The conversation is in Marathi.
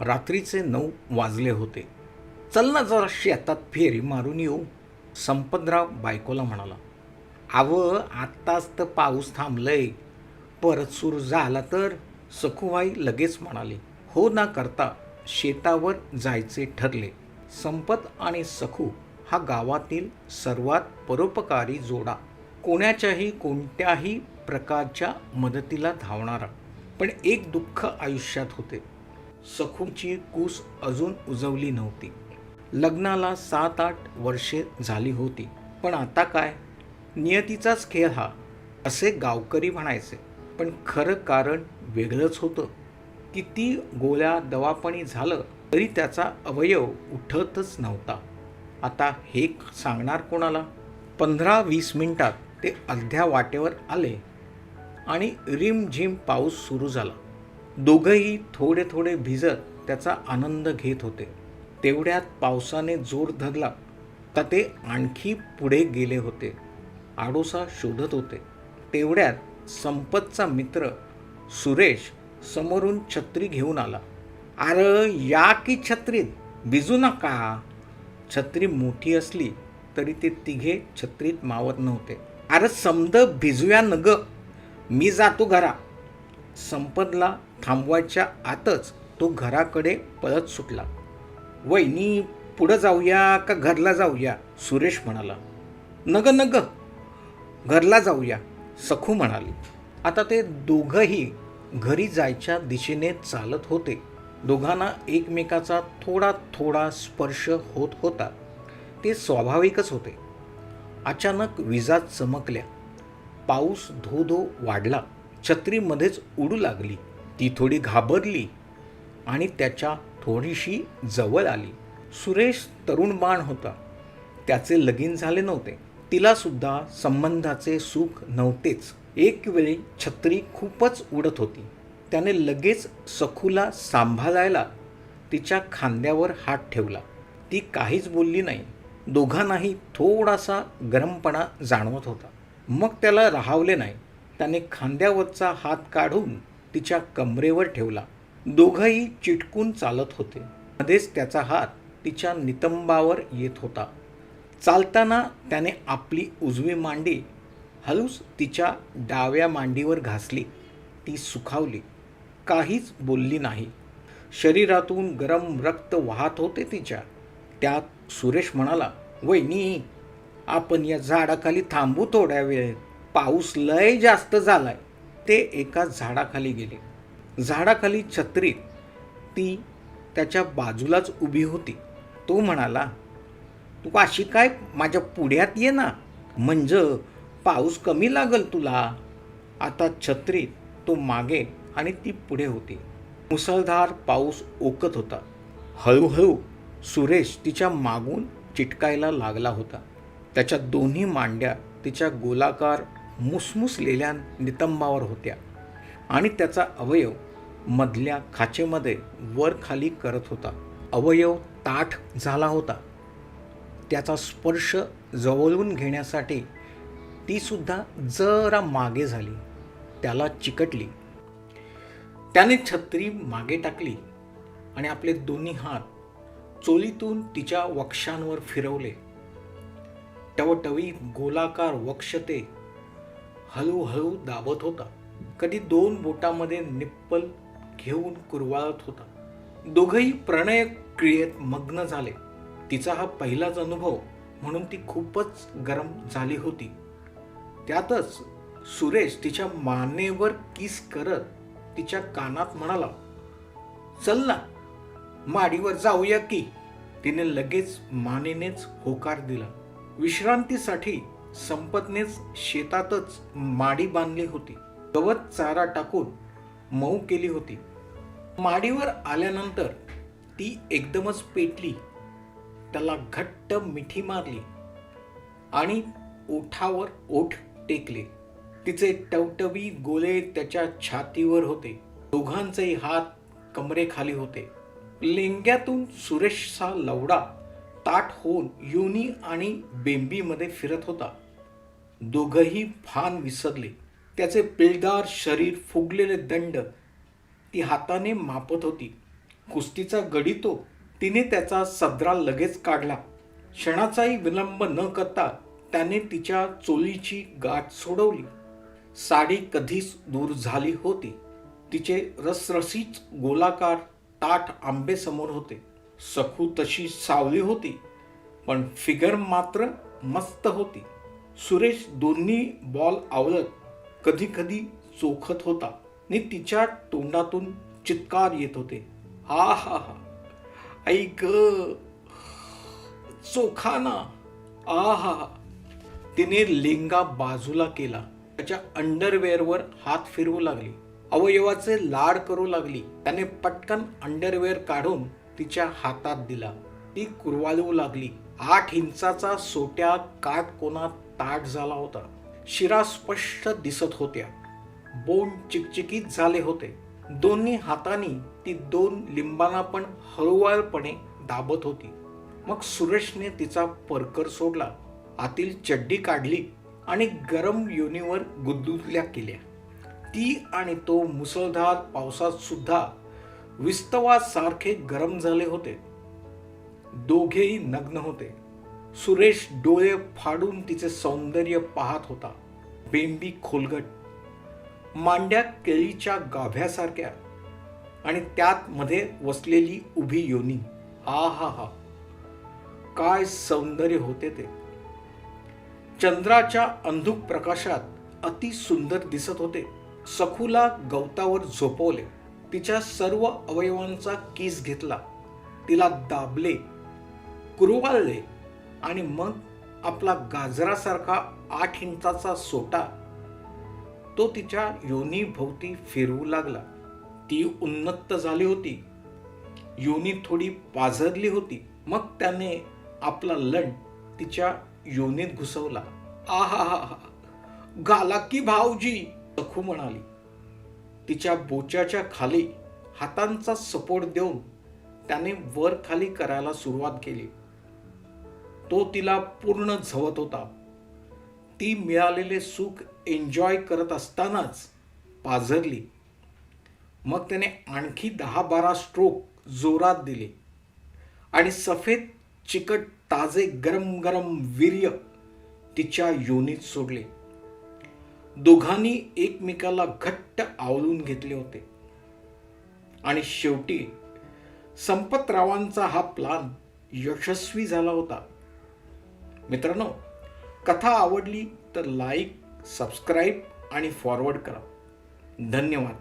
रात्रीचे नऊ वाजले होते. चल ना जरा शेतात फेरी मारून येऊ. संपतराव बायकोला म्हणाला अव आत्ताच तर पाऊस थांबलंय. परत सुरू झाला तर? सखुबाई लगेच म्हणाली हो ना करता शेतावर जायचे ठरले. संपत आणि सखू हा गावातील सर्वात परोपकारी जोडा. कोणाच्याही कोणत्याही प्रकारच्या मदतीला धावणारा. पण एक दुःख आयुष्यात होते. सखूची कूस अजून उजवली नव्हती. लग्नाला सात आठ वर्षे झाली होती. पण आता काय? नियतीचाच खेळ हा असे गावकरी म्हणायचे. पण खरं कारण वेगळंच होतं. किती गोळ्या दवापाणी झालं तरी त्याचा अवयव उठतच नव्हता. आता हे सांगणार कोणाला? पंधरा वीस मिनिटात ते अर्ध्या वाटेवर आले आणि रिमझिम पाऊस सुरू झाला. दोघंही थोडे थोडे भिजत त्याचा आनंद घेत होते. तेवढ्यात पावसाने जोर धरला तर ते आणखी पुढे गेले होते. आडोसा शोधत होते. तेवढ्यात संपतचा मित्र सुरेश समोरून छत्री घेऊन आला. अरे या की छत्रीत? भिजू नका. छत्री मोठी असली तरी ते तिघे छत्रीत मावत नव्हते. अरे समद भिजूया नग. मी जातो घरा. संपतला थांबवायच्या आतच तो घराकडे पळत सुटला. वहिनी पुढं जाऊया का घरला जाऊया? सुरेश म्हणाला. नग नग. घरला जाऊया सखू म्हणाली. आता ते दोघंही घरी जायच्या दिशेने चालत होते. दोघांना एकमेकाचा थोडा थोडा स्पर्श होत होता. ते स्वाभाविकच होते. अचानक विजा चमकल्या. पाऊस धो धो वाढला. छत्रीमध्येच उडू लागली. ती थोडी घाबरली आणि त्याच्या थोडीशी जवळ आली. सुरेश तरुण बाण होता. त्याचे लगीन झाले नव्हते. तिलासुद्धा संबंधाचे सुख नव्हतेच. एक वेळी छत्री खूपच उडत होती. त्याने लगेच सखूला सांभाळायला तिच्या खांद्यावर हात ठेवला. ती काहीच बोलली नाही. दोघांनाही थोडासा गरमपणा जाणवत होता. मग त्याला राहावले नाही. त्याने खांद्यावरचा हात काढून तिच्या कमरेवर ठेवला. दोघंही चिटकून चालत होते. मध्येच त्याचा हात तिच्या नितंबावर येत होता. चालताना त्याने आपली उजवी मांडी हळूच तिच्या डाव्या मांडीवर घासली. ती सुखावली. काहीच बोलली नाही. शरीरातून गरम रक्त वाहत होते तिच्या. त्यात सुरेश म्हणाला वहिनी आपण या झाडाखाली थांबू थोड्या वेळ पाऊस लय जास्त झालाय. ते एका झाडाखाली गेले. झाडाखाली छत्रीत ती त्याच्या बाजूलाच उभी होती. तो म्हणाला तू अशी काय माझ्या पुढ्यात ये ना. म्हणजे पाऊस कमी लागल तुला. आता छत्रीत तो मागे आणि ती पुढे होती. मुसळधार पाऊस ओकत होता. हळूहळू सुरेश तिच्या मागून चिटकायला लागला होता. त्याच्या दोन्ही मांड्या तिच्या गोलाकार मुसमुसलेल्या नितंबावर होत्या. आणि त्याचा अवयव मधल्या खाचेमध्ये वर खाली करत होता. अवयव ताठ झाला होता. त्याचा स्पर्श जवळून घेण्यासाठी तीसुद्धा जरा मागे झाली. त्याला चिकटली. त्याने छत्री मागे टाकली आणि आपले दोन्ही हात चोलीतून तिच्या वक्षांवर फिरवले. टवटवी गोलाकार वक्ष ते हळूहळू दाबत होता. कधी दोन बोटामध्ये निप्पल घेऊन कुरवाळत होता. दोघंही प्रणय क्रियेत मग्न झाले. तिचा हा पहिलाच अनुभव म्हणून ती खूपच गरम झाली होती. त्यातच सुरेश तिच्या मानेवर किस करत तिच्या कानात म्हणाला चल ना माडीवर जाऊया की. तिने लगेच मानेनेच होकार दिला. विश्रांतीसाठी संपतनेच शेतातच माडी बांधली होती. गवत चारा टाकून मऊ केली होती. माडीवर आल्यानंतर ती एकदमच पेटली. त्याला घट्ट मिठी मारली आणि ओठावर ओठ टेकले. तिचे टवटवी गोले त्याच्या छातीवर होते. दोघांचेही हात कमरेखाली होते. लेंग्यातून सुरेशचा लवडा ताट होऊन युनी आणि बेंबीमध्ये फिरत होता. दोघंही भान विसरले. त्याचे पिळदार शरीर फुगलेले दंड. ती हाताने मापत होती. कुस्तीचा गडी तो. तिने त्याचा सदरा लगेच काढला. क्षणाचाही विलंब न करता त्याने तिच्या चोलीची गाठ सोडवली. साडी कधीच दूर झाली होती. तिचे रसरसीच गोलाकार ताठ आंबेसमोर होते. सखू तशी सावली होती पण फिगर मात्र मस्त होती. सुरेश दोन्ही बॉल आवळत कधी कधी चोखत होता आणि तिच्या तोंडातून चित्कार येत होते. हा हा हा. ऐक चोखाना आ हा हा. तिने लेंगा बाजूला केला. त्याच्या अंडरवेअरवर हात फिरवू लागली. अवयवाचे लाड करू लागली. त्याने पटकन अंडरवेअर काढून तिच्या हातात दिला. ती कुरवाळू लागली. आठ इंचाचा सोट्या काटकोनात ताट झाला होता. शिरा स्पष्ट दिसत होत्या. बोंड चिकचिकीत झाले होते. दोन्ही हातांनी ती दोन लिंबांना पण हळूवारपणे दाबत होती. मग सुरेशने तिचा परकर सोडला. आतील चड्डी काढली आणि गरम योनीवर गुदगुदल्या केल्या. ती आणि तो मुसळधार पावसात सुद्धा विस्तवासारखे गरम झाले होते. दोघेही नग्न होते. सुरेश डोळे फाडून तिचे सौंदर्य पाहत होता. बेंबी खोलगट. मांड्या केळीच्या गाभ्यासारख्या. आणि त्यात मध्ये वसलेली उभी योनी. आ हा हा. काय सौंदर्य होते ते. चंद्राच्या अंधुक प्रकाशात अति सुंदर दिसत होते. सखूला गवतावर झोपवले. तिच्या सर्व अवयवांचा केस घेतला. तिला दाबले कुरवाळले आणि मग आपला गाजरासारखा आठ इंचाचा सोटा तो तिच्या योनीभोवती फिरवू लागला. ती उन्नत झाली होती. योनी थोडी पाझरली होती. मग त्याने आपला लंड तिच्या योनीत घुसवला. आहा हा हा गाला की भाऊजी सखू म्हणाली. तिच्या बोच्याच्या खाली हातांचा सपोर्ट देऊन त्याने वर खाली करायला सुरुवात केली. तो तिला पूर्ण झवत होता. ती मिळालेले सुख एन्जॉय करत असतानाच पाझरली. मग त्याने आणखी दहा बारा स्ट्रोक जोरात दिले आणि सफेद चिकट ताजे गरम गरम वीर्य तिच्या योनीत सोडले. दोघांनी एकमेकाला घट्ट आवळून घेतले होते. आणि शेवटी संपतरावांचा हा प्लान यशस्वी झाला होता. मित्रांनो कथा आवडली तर लाईक सबस्क्राईब आणि फॉरवर्ड करा. धन्यवाद.